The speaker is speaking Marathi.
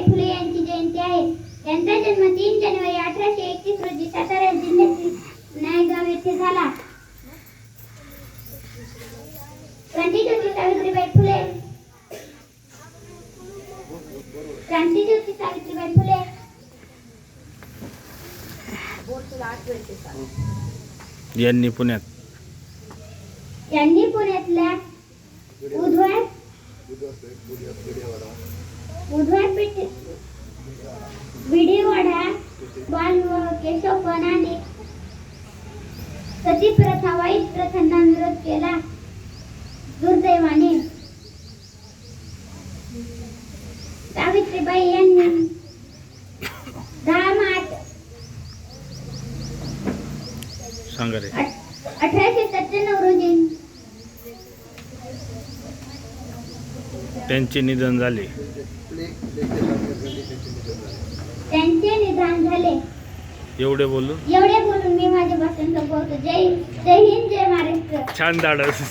सावित्रीबाई फुले यांची जयंती आहे. त्यांचा जन्म तीन जानेवारी अठराशे एकतीस रोजी सातारा जिल्ह्यातील नायगाव येथे झाला. क्रांतीज्योती सावित्रीबाई फुले. क्रांतीज्योती सावित्रीबाई फुले. यांनी पुण्यात. यांनी पुण्यातल्या बुधवार बुधवार पेठ विडीवाडा बाल व केशव पणाने सती प्रथा वाईट प्रथांना विरोध केला. दुर्दैवाने. सावित्रीबाई यांनी अठराशे सत्त्याण्णव रोजी त्यांचे निधन झाले. त्यांचे निधन झाले. एवढे बोलून एवढे बोलून मी माझे भाषण संपवतो जय जय हिंद जय महाराष्ट्र. छान धाडस.